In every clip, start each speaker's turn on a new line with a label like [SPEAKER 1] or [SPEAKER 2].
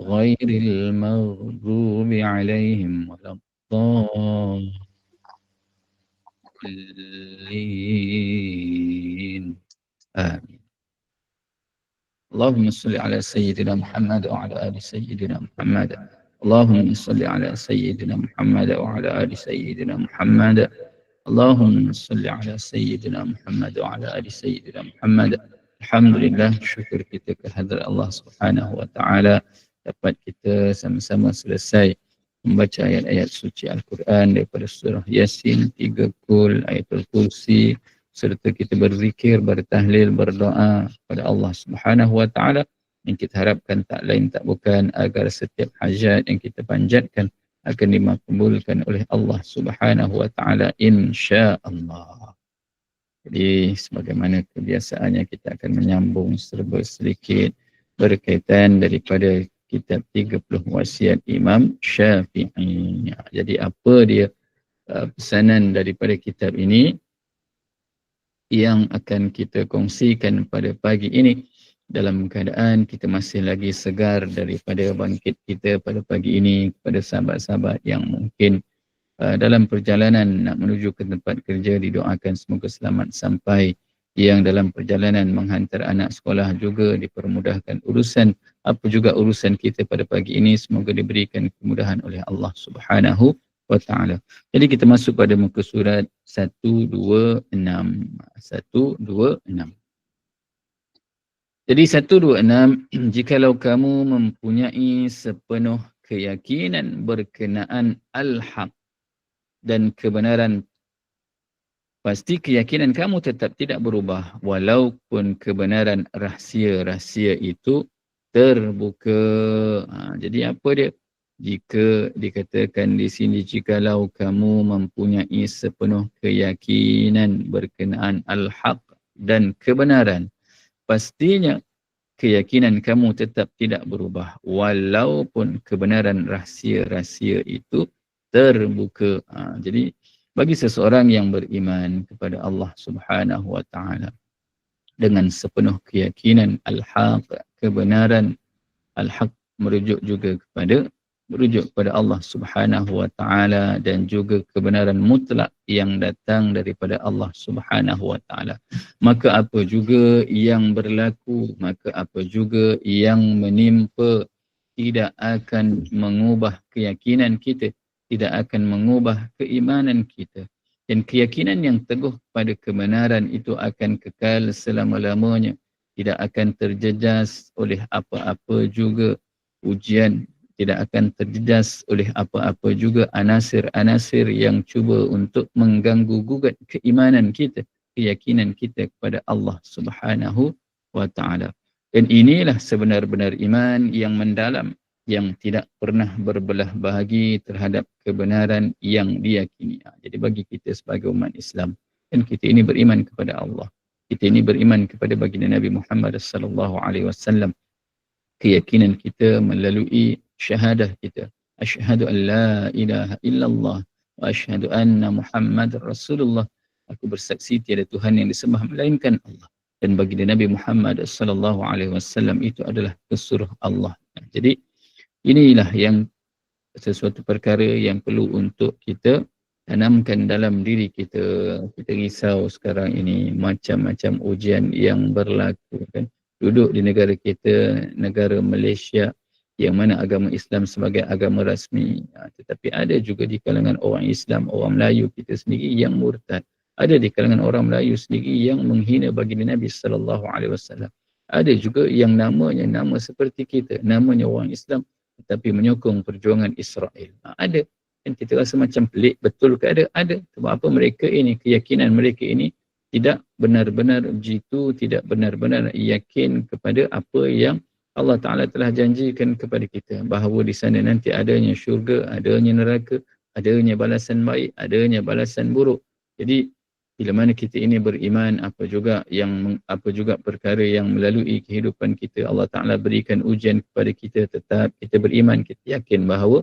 [SPEAKER 1] غير المغضوب عليهم ولا الضالين. آمين. اللهم صل على سيدنا محمد وعلى آل سيدنا محمد. اللهم صل على سيدنا محمد وعلى آل سيدنا محمد. اللهم صل على سيدنا محمد وعلى آل سيدنا محمد. الحمد لله شكر kehadrat Allah Subhanahu wa taala dapat kita sama-sama selesai membaca ayat-ayat suci Al-Quran daripada surah Yasin, tiga kul, ayatul kursi serta kita berzikir, bertahlil, berdoa kepada Allah Subhanahu Wa Taala yang kita harapkan tak lain tak bukan agar setiap hajat yang kita panjatkan akan dimakbulkan oleh Allah Subhanahu Wa Taala insya-Allah. Jadi sebagaimana kebiasaannya kita akan menyambung serba sedikit berkaitan daripada kitab 30 wasiat Imam Syafi'i. Jadi apa dia uh, pesanan daripada kitab ini yang akan kita kongsikan pada pagi ini dalam keadaan kita masih lagi segar daripada bangkit kita pada pagi ini kepada sahabat-sahabat yang mungkin uh, dalam perjalanan nak menuju ke tempat kerja didoakan semoga selamat sampai yang dalam perjalanan menghantar anak sekolah juga dipermudahkan urusan apa juga urusan kita pada pagi ini semoga diberikan kemudahan oleh Allah Subhanahu wa taala. Jadi kita masuk pada muka surat 126. 126. Jadi 126 jikalau kamu mempunyai sepenuh keyakinan berkenaan al-haq dan kebenaran pasti keyakinan kamu tetap tidak berubah walaupun kebenaran rahsia-rahsia itu terbuka. Ha, jadi apa dia? Jika dikatakan di sini jikalau kamu mempunyai sepenuh keyakinan berkenaan al-haq dan kebenaran, pastinya keyakinan kamu tetap tidak berubah walaupun kebenaran rahsia-rahsia itu terbuka. Ha, jadi bagi seseorang yang beriman kepada Allah Subhanahu wa taala dengan sepenuh keyakinan al-haq kebenaran al-haq merujuk juga kepada merujuk kepada Allah Subhanahu wa taala dan juga kebenaran mutlak yang datang daripada Allah Subhanahu wa taala. Maka apa juga yang berlaku maka apa juga yang menimpa tidak akan mengubah keyakinan kita tidak akan mengubah keimanan kita dan keyakinan yang teguh pada kebenaran itu akan kekal selama-lamanya. Tidak akan terjejas oleh apa-apa juga ujian. Tidak akan terjejas oleh apa-apa juga anasir-anasir yang cuba untuk mengganggu gugat keimanan kita keyakinan kita kepada Allah Subhanahu wa taala. Dan inilah sebenar-benar iman yang mendalam yang tidak pernah berbelah bahagi terhadap kebenaran yang diyakini. Ha, jadi bagi kita sebagai umat Islam dan kita ini beriman kepada Allah. Kita ini beriman kepada baginda Nabi Muhammad sallallahu alaihi wasallam. Keyakinan kita melalui syahadah kita. Asyhadu an la ilaha illallah wa asyhadu anna Muhammad Rasulullah. Aku bersaksi tiada Tuhan yang disembah melainkan Allah. Dan baginda Nabi Muhammad sallallahu alaihi wasallam itu adalah pesuruh Allah. Jadi inilah yang sesuatu perkara yang perlu untuk kita tanamkan dalam diri kita. Kita risau sekarang ini macam-macam ujian yang berlaku kan? Duduk di negara kita negara Malaysia yang mana agama Islam sebagai agama rasmi. Ha, tetapi ada juga di kalangan orang Islam orang Melayu kita sendiri yang murtad. Ada di kalangan orang Melayu sendiri yang menghina baginda Nabi sallallahu alaihi wasallam. Ada juga yang namanya nama seperti kita namanya orang Islam tetapi menyokong perjuangan Israel. Ha, ada. Dan kita rasa macam pelik, betul ke ada? Ada. Sebab apa mereka ini, keyakinan mereka ini tidak benar-benar jitu, tidak benar-benar yakin kepada apa yang Allah Ta'ala telah janjikan kepada kita bahawa di sana nanti adanya syurga, adanya neraka, adanya balasan baik, adanya balasan buruk. Jadi bila mana kita ini beriman apa juga yang apa juga perkara yang melalui kehidupan kita Allah Taala berikan ujian kepada kita tetap kita beriman kita yakin bahawa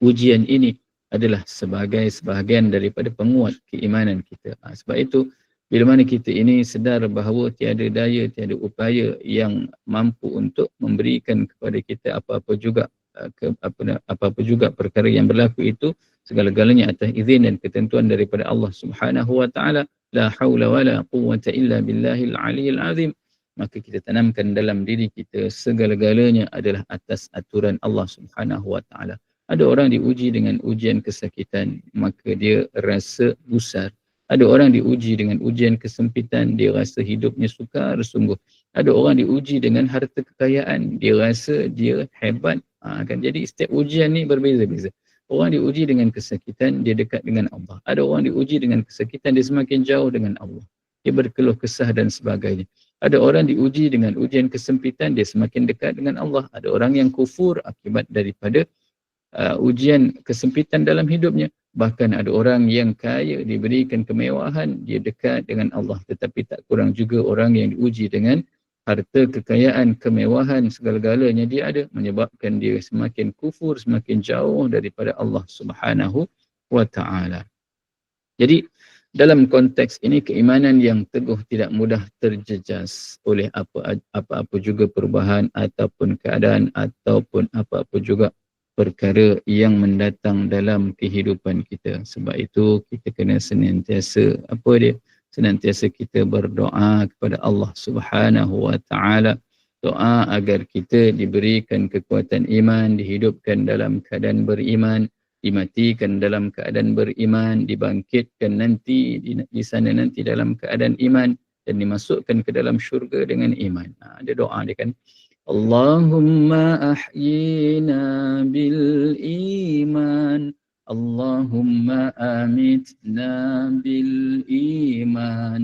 [SPEAKER 1] ujian ini adalah sebagai sebahagian daripada penguat keimanan kita. Ha, sebab itu bila mana kita ini sedar bahawa tiada daya, tiada upaya yang mampu untuk memberikan kepada kita apa-apa juga uh, ke, apa, apa-apa juga perkara yang berlaku itu segala-galanya atas izin dan ketentuan daripada Allah Subhanahu wa taala la haula wala quwwata illa billahil aliyil azim maka kita tanamkan dalam diri kita segala-galanya adalah atas aturan Allah Subhanahu wa taala ada orang diuji dengan ujian kesakitan maka dia rasa gusar ada orang diuji dengan ujian kesempitan, dia rasa hidupnya sukar sungguh. Ada orang diuji dengan harta kekayaan, dia rasa dia hebat. Ha, kan? Jadi setiap ujian ni berbeza-beza. Orang diuji dengan kesakitan, dia dekat dengan Allah. Ada orang diuji dengan kesakitan, dia semakin jauh dengan Allah. Dia berkeluh kesah dan sebagainya. Ada orang diuji dengan ujian kesempitan, dia semakin dekat dengan Allah. Ada orang yang kufur akibat daripada uh, ujian kesempitan dalam hidupnya bahkan ada orang yang kaya diberikan kemewahan dia dekat dengan Allah tetapi tak kurang juga orang yang diuji dengan harta kekayaan kemewahan segala-galanya dia ada menyebabkan dia semakin kufur semakin jauh daripada Allah Subhanahu wa taala jadi dalam konteks ini keimanan yang teguh tidak mudah terjejas oleh apa-apa juga perubahan ataupun keadaan ataupun apa-apa juga perkara yang mendatang dalam kehidupan kita. Sebab itu kita kena senantiasa apa dia? senantiasa kita berdoa kepada Allah Subhanahu wa taala. Doa agar kita diberikan kekuatan iman dihidupkan dalam keadaan beriman dimatikan dalam keadaan beriman dibangkitkan nanti di, di sana nanti dalam keadaan iman dan dimasukkan ke dalam syurga dengan iman. Ha, ada doa dia kan. Allahumma ahyina bil iman. اللهم أمتنا بالإيمان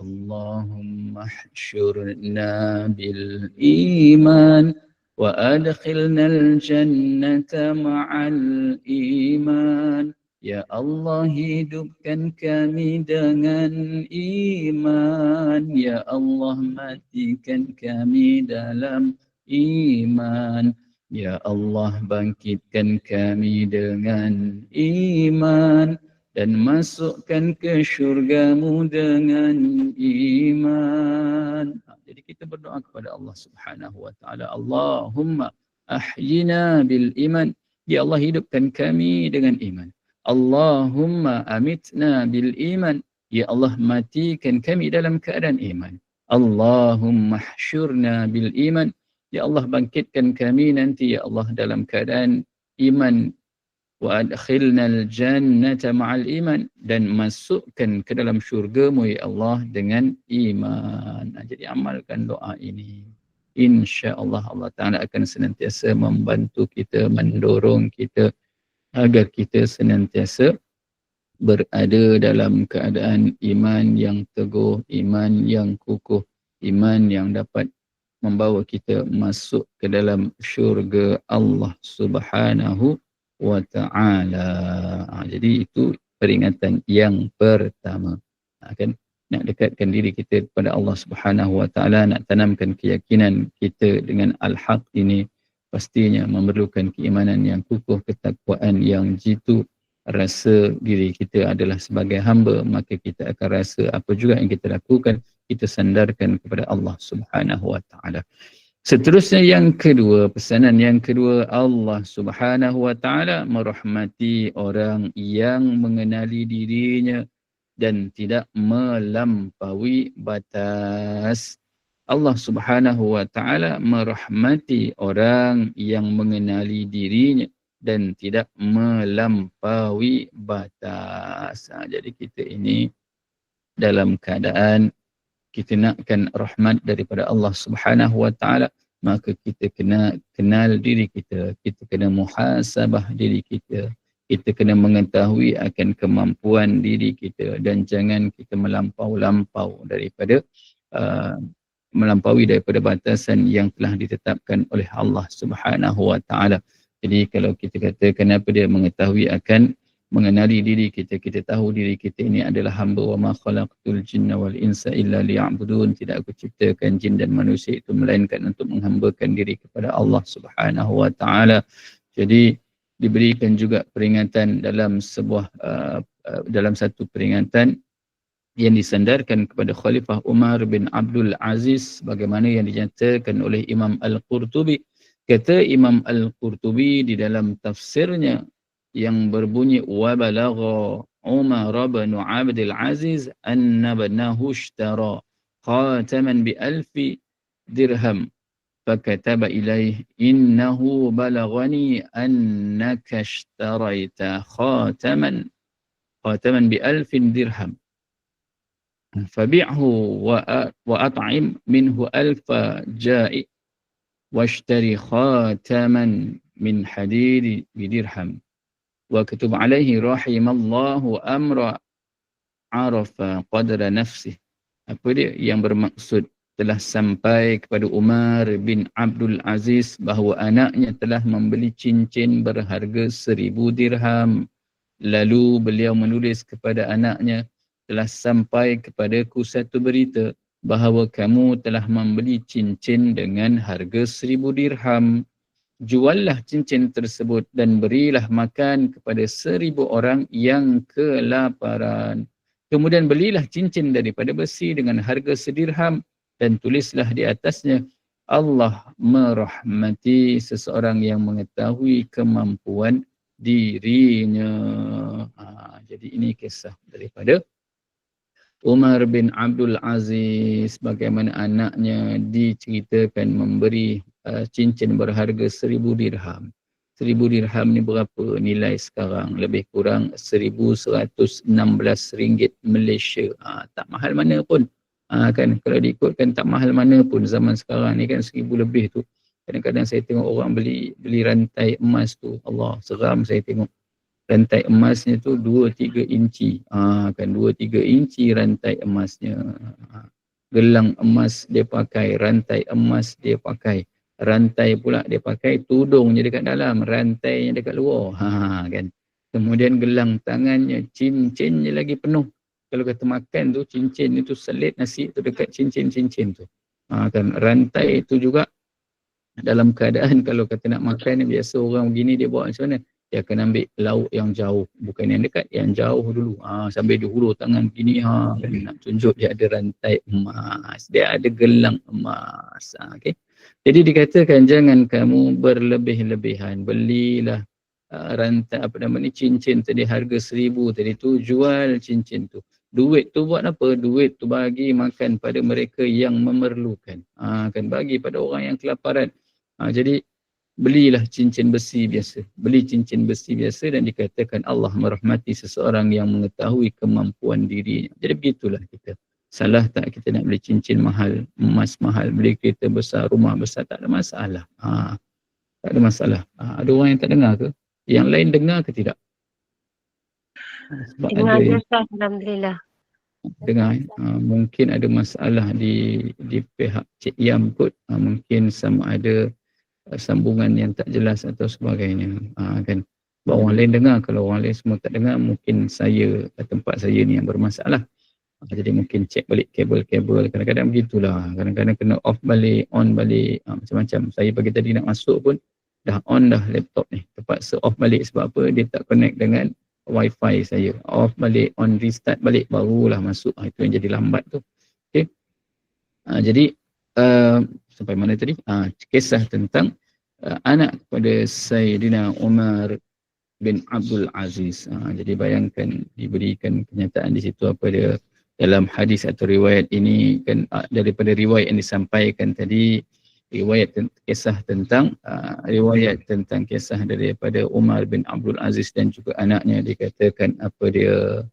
[SPEAKER 1] اللهم احشرنا بالإيمان وأدخلنا الجنة مع الإيمان Ya Allah hidupkan kami dengan iman Ya Allah matikan kami dalam iman Ya Allah bangkitkan kami dengan iman dan masukkan ke syurgamu dengan iman. Ha, jadi kita berdoa kepada Allah Subhanahu wa taala. Allahumma ahyina bil iman. Ya Allah hidupkan kami dengan iman. Allahumma amitna bil iman. Ya Allah matikan kami dalam keadaan iman. Allahumma hsyurna bil iman. Ya Allah bangkitkan kami nanti ya Allah dalam keadaan iman wa adkhilna al jannata ma'al iman dan masukkan ke dalam syurga-Mu ya Allah dengan iman. Nah, jadi amalkan doa ini. Insya-Allah Allah Taala akan senantiasa membantu kita, mendorong kita agar kita senantiasa berada dalam keadaan iman yang teguh, iman yang kukuh, iman yang dapat membawa kita masuk ke dalam syurga Allah Subhanahu wa taala. Ha, jadi itu peringatan yang pertama. Ha, kan nak dekatkan diri kita kepada Allah Subhanahu wa taala, nak tanamkan keyakinan kita dengan al-haq ini pastinya memerlukan keimanan yang kukuh, ketakwaan yang jitu, rasa diri kita adalah sebagai hamba, maka kita akan rasa apa juga yang kita lakukan kita sandarkan kepada Allah Subhanahu wa taala. Seterusnya yang kedua, pesanan yang kedua Allah Subhanahu wa taala merahmati orang yang mengenali dirinya dan tidak melampaui batas. Allah Subhanahu wa taala merahmati orang yang mengenali dirinya dan tidak melampaui batas. Ha, jadi kita ini dalam keadaan kita nakkan rahmat daripada Allah Subhanahu wa taala maka kita kena kenal diri kita kita kena muhasabah diri kita kita kena mengetahui akan kemampuan diri kita dan jangan kita melampau-lampau daripada uh, melampaui daripada batasan yang telah ditetapkan oleh Allah Subhanahu wa taala. Jadi kalau kita kata kenapa dia mengetahui akan mengenali diri kita, kita tahu diri kita ini adalah hamba wa ma khalaqtul jinna wal insa illa liya'budun. Tidak aku ciptakan jin dan manusia itu melainkan untuk menghambakan diri kepada Allah Subhanahu wa taala. Jadi diberikan juga peringatan dalam sebuah uh, uh, dalam satu peringatan yang disandarkan kepada Khalifah Umar bin Abdul Aziz bagaimana yang dinyatakan oleh Imam Al-Qurtubi kata Imam Al-Qurtubi di dalam tafsirnya yang berbunyi wa balagha Umar bin Abdul Aziz anna banahu ishtara khataman bi alfi dirham. فكتب إليه إنه بلغني أنك اشتريت خاتما خاتما بألف درهم فبعه وأطعم منه ألف جائع واشتري خاتما من حديد بدرهم wa kutub alaihi rahimallahu amra arafa qadra nafsi apa dia yang bermaksud telah sampai kepada Umar bin Abdul Aziz bahawa anaknya telah membeli cincin berharga seribu dirham. Lalu beliau menulis kepada anaknya telah sampai kepadaku satu berita bahawa kamu telah membeli cincin dengan harga seribu dirham. Juallah cincin tersebut dan berilah makan kepada seribu orang yang kelaparan. Kemudian belilah cincin daripada besi dengan harga sedirham dan tulislah di atasnya Allah merahmati seseorang yang mengetahui kemampuan dirinya. Ha, jadi ini kisah daripada Umar bin Abdul Aziz bagaimana anaknya diceritakan memberi uh, cincin berharga seribu dirham. Seribu dirham ni berapa nilai sekarang? Lebih kurang seribu seratus enam belas ringgit Malaysia. Ha, tak mahal mana pun. Ha, kan kalau diikutkan tak mahal mana pun zaman sekarang ni kan seribu lebih tu. Kadang-kadang saya tengok orang beli beli rantai emas tu. Allah seram saya tengok rantai emasnya tu 2-3 inci. Ha, kan 2-3 inci rantai emasnya. Ha, gelang emas dia pakai, rantai emas dia pakai. Rantai pula dia pakai tudungnya dekat dalam, rantainya dekat luar. Ha, kan. Kemudian gelang tangannya, cincinnya lagi penuh. Kalau kata makan tu, cincin itu selit nasi tu dekat cincin-cincin tu. Ha, kan. Rantai itu juga dalam keadaan kalau kata nak makan biasa orang begini dia buat macam mana? dia akan ambil lauk yang jauh bukan yang dekat yang jauh dulu ha, sambil dia hulur tangan begini ha, nak tunjuk dia ada rantai emas dia ada gelang emas ha, okay. Jadi dikatakan jangan kamu berlebih-lebihan belilah uh, rantai apa nama ni cincin tadi harga seribu tadi tu jual cincin tu duit tu buat apa duit tu bagi makan pada mereka yang memerlukan ha, kan bagi pada orang yang kelaparan ha, jadi belilah cincin besi biasa. Beli cincin besi biasa dan dikatakan Allah merahmati seseorang yang mengetahui kemampuan dirinya. Jadi begitulah kita. Salah tak kita nak beli cincin mahal, emas mahal, beli kereta besar, rumah besar, tak ada masalah. Ha, tak ada masalah. Ha, ada orang yang tak dengar ke? Yang lain dengar ke tidak?
[SPEAKER 2] Sebab dengar ada Alhamdulillah.
[SPEAKER 1] Dengar, ha, mungkin ada masalah di di pihak Cik Yam kot. Ha, mungkin sama ada sambungan yang tak jelas atau sebagainya ha, kan Bahawa orang lain dengar kalau orang lain semua tak dengar mungkin saya tempat saya ni yang bermasalah jadi mungkin cek balik kabel-kabel kadang-kadang begitulah. Kadang-kadang kena off balik on balik ha, macam-macam. Saya pagi tadi nak masuk pun dah on dah laptop ni. Terpaksa off balik sebab apa? Dia tak connect dengan wifi saya. Off balik on restart balik barulah masuk. Ha, itu yang jadi lambat tu. Okay. ha, jadi uh, sampai mana tadi? Ha, kisah tentang uh, anak kepada Sayyidina Umar bin Abdul Aziz. Ha, jadi bayangkan diberikan kenyataan di situ apa dia dalam hadis atau riwayat ini kan uh, daripada riwayat yang disampaikan tadi riwayat kisah tentang uh, riwayat tentang kisah daripada Umar bin Abdul Aziz dan juga anaknya dikatakan apa dia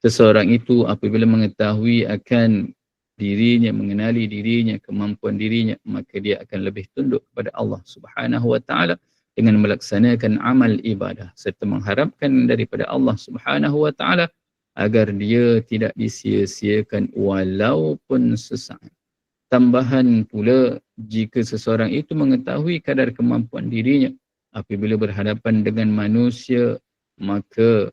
[SPEAKER 1] seseorang itu apabila mengetahui akan dirinya, mengenali dirinya, kemampuan dirinya, maka dia akan lebih tunduk kepada Allah Subhanahu wa taala dengan melaksanakan amal ibadah serta mengharapkan daripada Allah Subhanahu wa taala agar dia tidak disia-siakan walaupun sesaat. tambahan pula jika seseorang itu mengetahui kadar kemampuan dirinya apabila berhadapan dengan manusia maka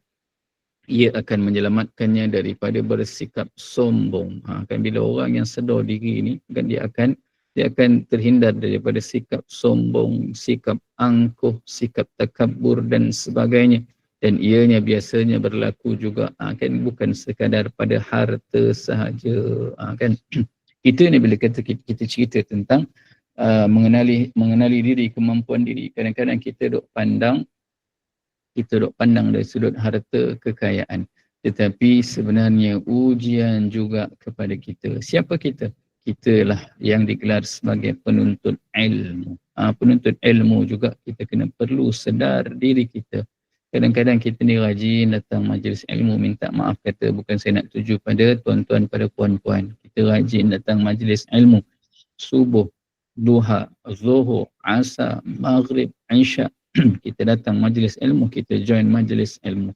[SPEAKER 1] ia akan menyelamatkannya daripada bersikap sombong. Ha, kan bila orang yang sedar diri ini kan dia akan dia akan terhindar daripada sikap sombong, sikap angkuh, sikap takabur dan sebagainya. Dan ianya biasanya berlaku juga ha, kan bukan sekadar pada harta sahaja. Ha, kan. Kita ni bila kata kita, kita cerita tentang uh, mengenali mengenali diri kemampuan diri kadang-kadang kita dok pandang kita dok pandang dari sudut harta kekayaan. Tetapi sebenarnya ujian juga kepada kita. Siapa kita? Kita lah yang digelar sebagai penuntut ilmu. Uh, penuntut ilmu juga kita kena perlu sedar diri kita Kadang-kadang kita ni rajin datang majlis ilmu minta maaf kata bukan saya nak tuju pada tuan-tuan pada puan-puan. Kita rajin datang majlis ilmu subuh, duha, zuhur, asar, maghrib, isya. kita datang majlis ilmu, kita join majlis ilmu.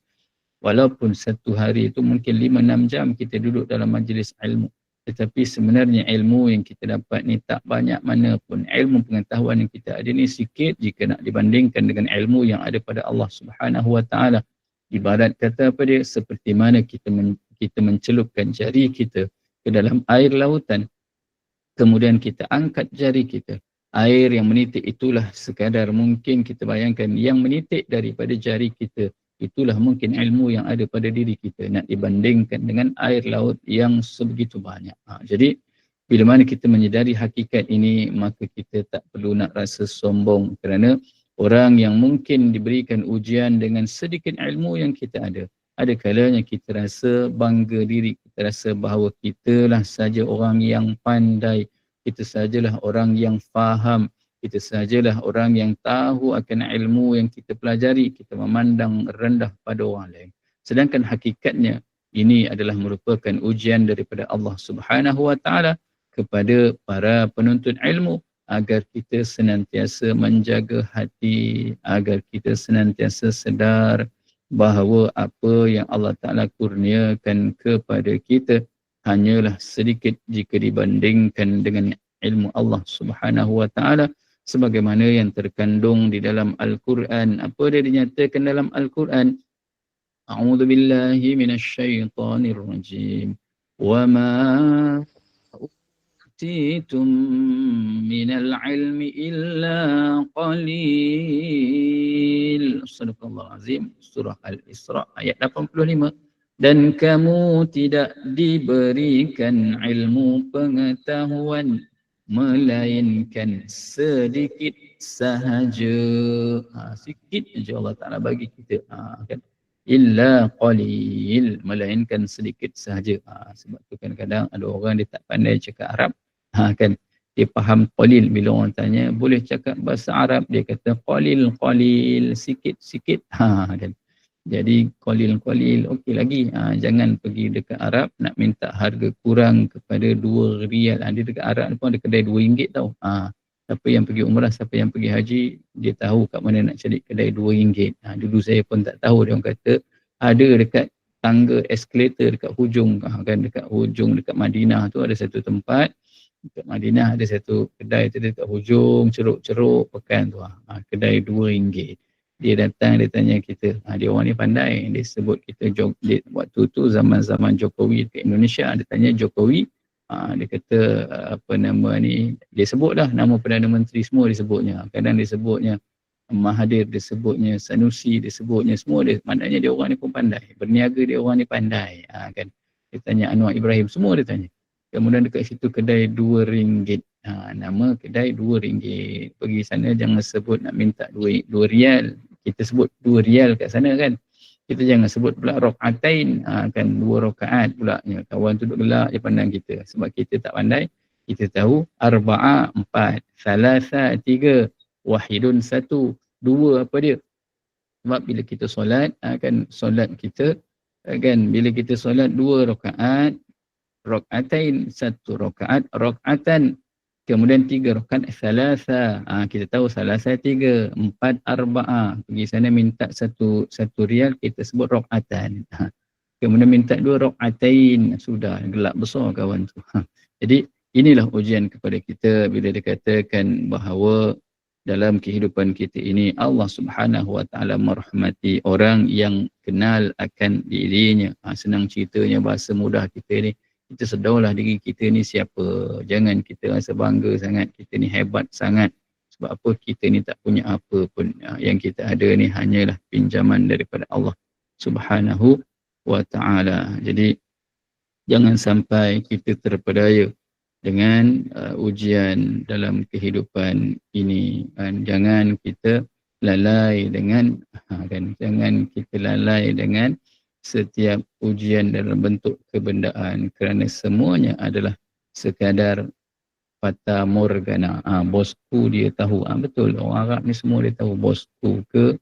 [SPEAKER 1] Walaupun satu hari itu mungkin lima enam jam kita duduk dalam majlis ilmu. Tetapi sebenarnya ilmu yang kita dapat ni tak banyak mana pun. Ilmu pengetahuan yang kita ada ni sikit jika nak dibandingkan dengan ilmu yang ada pada Allah Subhanahu Wa Taala. Ibarat kata apa dia? Seperti mana kita men, kita mencelupkan jari kita ke dalam air lautan. Kemudian kita angkat jari kita. Air yang menitik itulah sekadar mungkin kita bayangkan yang menitik daripada jari kita itulah mungkin ilmu yang ada pada diri kita nak dibandingkan dengan air laut yang sebegitu banyak. Ha, jadi bila mana kita menyedari hakikat ini maka kita tak perlu nak rasa sombong kerana orang yang mungkin diberikan ujian dengan sedikit ilmu yang kita ada. Ada kalanya kita rasa bangga diri, kita rasa bahawa kita lah saja orang yang pandai, kita sajalah orang yang faham, kita sajalah orang yang tahu akan ilmu yang kita pelajari, kita memandang rendah pada orang lain. Sedangkan hakikatnya ini adalah merupakan ujian daripada Allah Subhanahu Wa Taala kepada para penuntut ilmu agar kita senantiasa menjaga hati, agar kita senantiasa sedar bahawa apa yang Allah Taala kurniakan kepada kita hanyalah sedikit jika dibandingkan dengan ilmu Allah Subhanahu Wa Taala sebagaimana yang terkandung di dalam Al-Quran. Apa dia dinyatakan dalam Al-Quran? A'udhu billahi minasyaitanir rajim. Wa ma utitum minal ilmi illa qalil. Sadaqallah azim. Surah Al-Isra ayat 85. Dan kamu tidak diberikan ilmu pengetahuan melainkan sedikit sahaja. Ha, sikit saja Allah Taala bagi kita ha, kan? Illa qalil melainkan sedikit sahaja. Ha, sebab tu kan kadang ada orang dia tak pandai cakap Arab ha, kan? Dia faham qalil. Bila orang tanya boleh cakap bahasa Arab dia kata qalil qalil sikit sikit ha, kan jadi qalil-qalil okey lagi. Ha, jangan pergi dekat Arab nak minta harga kurang kepada 2 rial ha, dia dekat Arab pun ada kedai 2 ringgit tau. Ha, siapa yang pergi umrah siapa yang pergi haji dia tahu kat mana nak cari kedai 2 ringgit. Ha, dulu saya pun tak tahu dia orang kata ada dekat tangga escalator dekat hujung ha, kan dekat hujung dekat Madinah tu ada satu tempat. Dekat Madinah ada satu kedai tu dekat hujung ceruk-ceruk pekan tu ha, kedai 2 ringgit dia datang dia tanya kita ha, dia orang ni pandai. Dia sebut kita dia, waktu tu zaman-zaman Jokowi ke Indonesia. Dia tanya Jokowi ha, dia kata apa nama ni? Dia sebut dah nama Perdana Menteri semua dia sebutnya. Kadang dia sebutnya Mahathir dia sebutnya Sanusi dia sebutnya semua dia. Maknanya dia orang ni pun pandai. Berniaga dia orang ni pandai. Ha, kan? Dia tanya Anwar Ibrahim semua dia tanya kemudian dekat situ kedai dua ringgit. Ha, nama kedai dua ringgit. Pergi sana jangan sebut nak minta duit dua rial. Kita sebut dua rial kat sana kan. Kita jangan sebut pula rokaatain ha, kan dua rokaat pula. Ya, kawan tu duduk gelak dia pandang kita. Sebab kita tak pandai kita tahu arba'a empat salasa tiga wahidun satu dua apa dia. Sebab bila kita solat ha, kan solat kita ha, kan bila kita solat dua rokaat rokaatain satu rokaat rokaatan Kemudian tiga rakaat salasa. Ha, kita tahu salasa tiga. Empat arba'a. Pergi sana minta satu satu rial kita sebut rakaatan. Ha. Kemudian minta dua rakaatain. Sudah gelap besar kawan tu. Ha. Jadi inilah ujian kepada kita bila dikatakan bahawa dalam kehidupan kita ini Allah Subhanahu Wa Taala merahmati orang yang kenal akan dirinya. Ha, senang ceritanya bahasa mudah kita ni kita sedarlah diri kita ni siapa. Jangan kita rasa bangga sangat kita ni hebat sangat. Sebab apa kita ni tak punya apa pun. Ha, yang kita ada ni hanyalah pinjaman daripada Allah Subhanahu Wa Taala. Jadi jangan sampai kita terpedaya dengan uh, ujian dalam kehidupan ini dan jangan kita lalai dengan ha, dan jangan kita lalai dengan setiap ujian dalam bentuk kebendaan kerana semuanya adalah sekadar fata morgana. Ha, bosku dia tahu. Ha, betul. Orang Arab ni semua dia tahu bosku ke?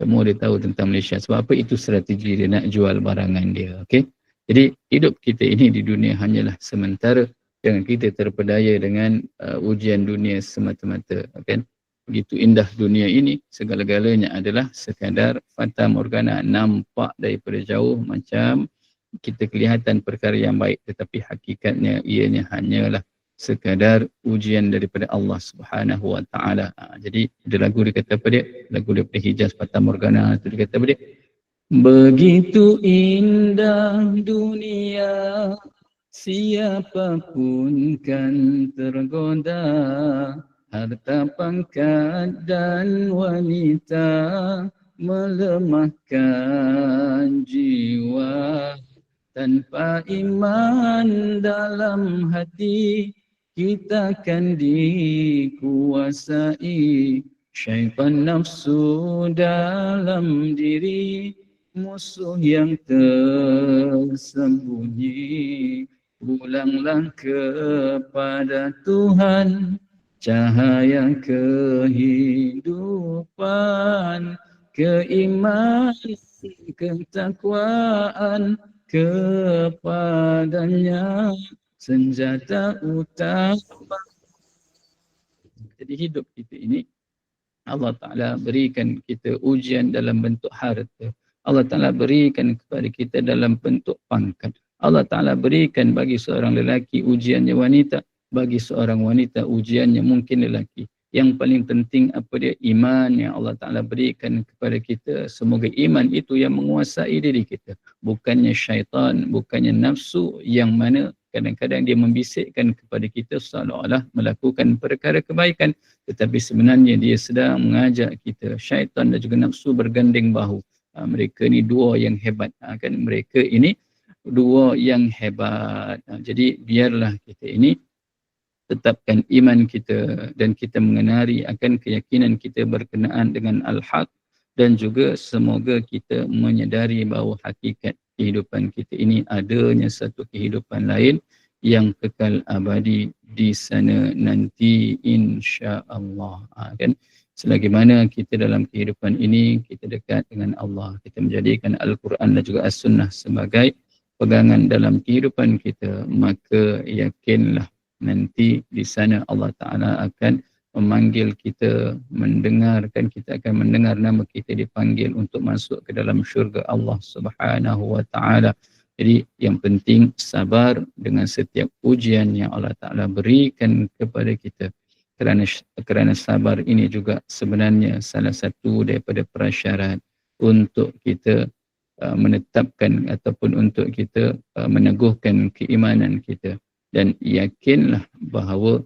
[SPEAKER 1] Semua dia tahu tentang Malaysia. Sebab apa? Itu strategi dia nak jual barangan dia okey? Jadi hidup kita ini di dunia hanyalah sementara. Jangan kita terpedaya dengan uh, ujian dunia semata-mata. Kan? Begitu indah dunia ini, segala-galanya adalah sekadar fata morgana nampak daripada jauh macam kita kelihatan perkara yang baik tetapi hakikatnya ianya hanyalah sekadar ujian daripada Allah Subhanahu Wa Taala. Ha, jadi ada lagu dia kata apa dia? Lagu daripada Hijaz Fata Morgana tu dia kata apa dia? Begitu indah dunia Siapapun kan tergoda Harta pangkat dan wanita Melemahkan jiwa. Tanpa iman dalam hati Kita kan dikuasai Syaitan nafsu dalam diri. Musuh yang tersembunyi. Pulanglah kepada Tuhan Cahaya kehidupan Keimanan, ketakwaan Kepadanya senjata utama. Jadi hidup kita ini Allah Ta'ala berikan kita ujian dalam bentuk harta. Allah Ta'ala berikan kepada kita dalam bentuk pangkat. Allah Ta'ala berikan bagi seorang lelaki ujiannya wanita, bagi seorang wanita ujiannya mungkin lelaki. Yang paling penting apa dia? Iman yang Allah Ta'ala berikan kepada kita. Semoga iman itu yang menguasai diri kita. Bukannya syaitan, bukannya nafsu yang mana kadang-kadang dia membisikkan kepada kita seolah-olah melakukan perkara kebaikan. Tetapi sebenarnya dia sedang mengajak kita. Syaitan dan juga nafsu berganding bahu. Ha, mereka ni dua yang hebat. Ha, kan? Mereka ini dua yang hebat. Ha, jadi biarlah kita ini tetapkan iman kita dan kita mengenari akan keyakinan kita berkenaan dengan al-haq dan juga semoga kita menyedari bahawa hakikat kehidupan kita ini adanya satu kehidupan lain yang kekal abadi di sana nanti insya-Allah. Ha, kan? Selagi mana kita dalam kehidupan ini kita dekat dengan Allah, kita menjadikan Al-Quran dan juga As-Sunnah sebagai pegangan dalam kehidupan kita maka yakinlah nanti di sana Allah Ta'ala akan memanggil kita mendengarkan kita akan mendengar nama kita dipanggil untuk masuk ke dalam syurga Allah Subhanahu Wa Ta'ala. Jadi yang penting sabar dengan setiap ujian yang Allah Ta'ala berikan kepada kita. Kerana kerana sabar ini juga sebenarnya salah satu daripada prasyarat untuk kita Uh, menetapkan ataupun untuk kita uh, meneguhkan keimanan kita dan yakinlah bahawa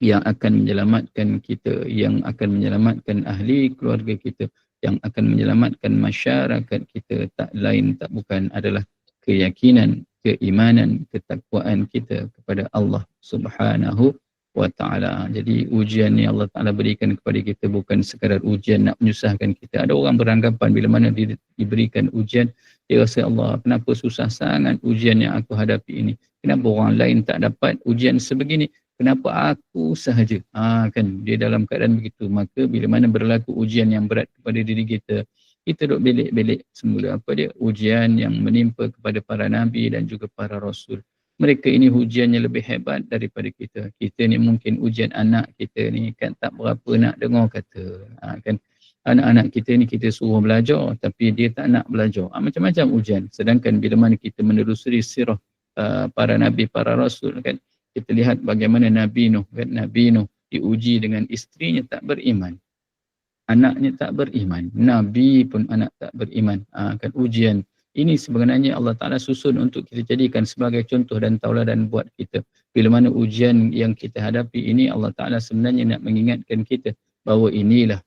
[SPEAKER 1] yang akan menyelamatkan kita yang akan menyelamatkan ahli keluarga kita yang akan menyelamatkan masyarakat kita tak lain tak bukan adalah keyakinan keimanan ketakwaan kita kepada Allah Subhanahu wa ta'ala. Jadi ujian ni Allah ta'ala berikan kepada kita bukan sekadar ujian nak menyusahkan kita. Ada orang beranggapan bila mana di, diberikan ujian, dia rasa Allah kenapa susah sangat ujian yang aku hadapi ini. Kenapa orang lain tak dapat ujian sebegini? Kenapa aku sahaja? Ha, kan dia dalam keadaan begitu. Maka bila mana berlaku ujian yang berat kepada diri kita, kita duduk belik-belik semula. Apa dia? Ujian yang menimpa kepada para Nabi dan juga para Rasul mereka ini ujiannya lebih hebat daripada kita. Kita ni mungkin ujian anak kita ni kan tak berapa nak dengar kata. Ha, kan anak-anak kita ni kita suruh belajar tapi dia tak nak belajar. Ha, macam-macam ujian. Sedangkan bila mana kita menelusuri sirah uh, para nabi, para rasul kan. Kita lihat bagaimana Nabi Nuh kan. Nabi Nuh diuji dengan istrinya tak beriman. Anaknya tak beriman. Nabi pun anak tak beriman. Ha, kan ujian. Ini sebenarnya Allah Taala susun untuk kita jadikan sebagai contoh dan tauladan buat kita. Bila mana ujian yang kita hadapi ini Allah Taala sebenarnya nak mengingatkan kita bahawa inilah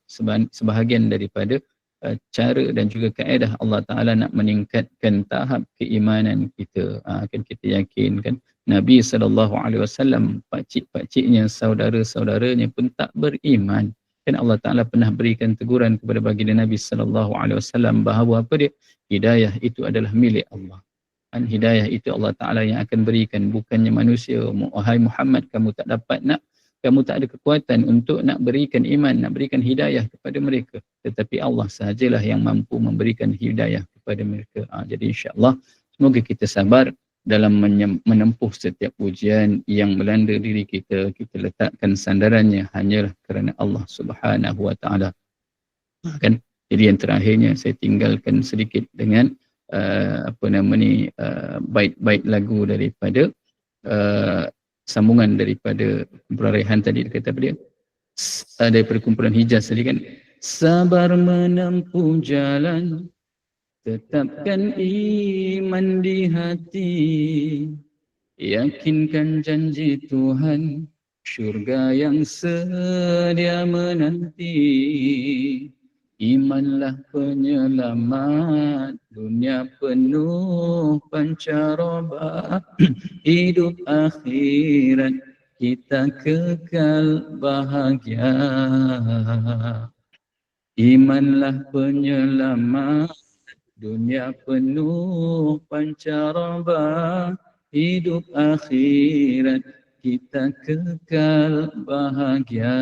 [SPEAKER 1] sebahagian daripada uh, cara dan juga kaedah Allah Taala nak meningkatkan tahap keimanan kita. Ha, kan kita yakin kan Nabi wasallam pakcik-pakciknya saudara-saudaranya pun tak beriman. Kan Allah Taala pernah berikan teguran kepada baginda Nabi wasallam bahawa apa dia? Hidayah itu adalah milik Allah. Kan hidayah itu Allah Taala yang akan berikan bukannya manusia. Wahai Muhammad kamu tak dapat nak kamu tak ada kekuatan untuk nak berikan iman nak berikan hidayah kepada mereka. Tetapi Allah sahajalah yang mampu memberikan hidayah kepada mereka. Ha, jadi insyaallah semoga kita sabar dalam menempuh setiap ujian yang melanda diri kita. Kita letakkan sandarannya hanyalah kerana Allah Subhanahu wa taala. Kan? Jadi yang terakhirnya saya tinggalkan sedikit dengan uh, apa nama ni uh, bait-bait lagu daripada uh, sambungan daripada Rehan tadi kata apa dia? Uh, daripada kumpulan Hijaz tadi kan? Sabar menempuh jalan Tetapkan iman di hati. Yakinkan janji Tuhan Syurga yang sedia menanti Imanlah penyelamat Dunia penuh pancaroba. Hidup akhirat kita kekal bahagia. Imanlah penyelamat Dunia penuh pancaraba Hidup akhirat kita kekal bahagia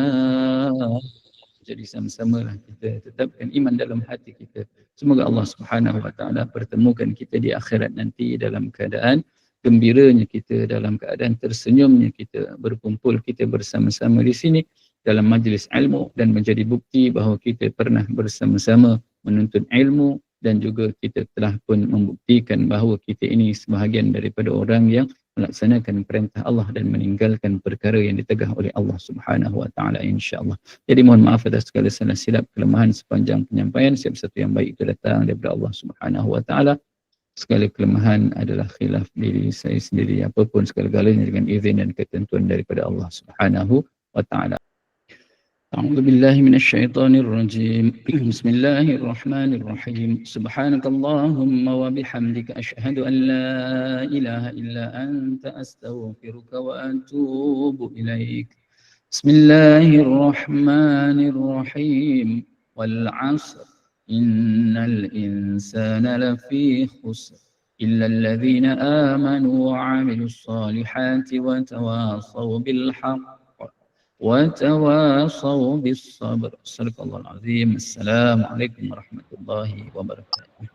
[SPEAKER 1] Jadi sama-sama lah. Kita tetapkan iman dalam hati kita. Semoga Allah subhanahu wa ta'ala pertemukan kita di akhirat nanti dalam keadaan Gembiranya kita dalam keadaan tersenyumnya kita berkumpul kita bersama-sama di sini dalam majlis ilmu dan menjadi bukti bahawa kita pernah bersama-sama menuntut ilmu dan juga kita telah pun membuktikan bahawa kita ini sebahagian daripada orang yang melaksanakan perintah Allah dan meninggalkan perkara yang ditegah oleh Allah Subhanahu wa taala insyaallah. Jadi mohon maaf atas segala salah silap kelemahan sepanjang penyampaian siap satu yang baik itu datang daripada Allah Subhanahu wa taala. Segala kelemahan adalah khilaf diri saya sendiri apapun segala-galanya dengan izin dan ketentuan daripada Allah Subhanahu wa taala. أعوذ بالله من الشيطان الرجيم. بسم الله الرحمن الرحيم. سبحانك اللهم وبحمدك أشهد أن لا إله إلا أنت أستغفرك وأتوب إليك. بسم الله الرحمن الرحيم. والعصر. إن الإنسان لفي خسر. إلا الذين آمنوا وعملوا الصالحات وتواصوا بالحق. وتواصوا بالصبر. صدق الله العظيم. السلام عليكم ورحمة الله وبركاته.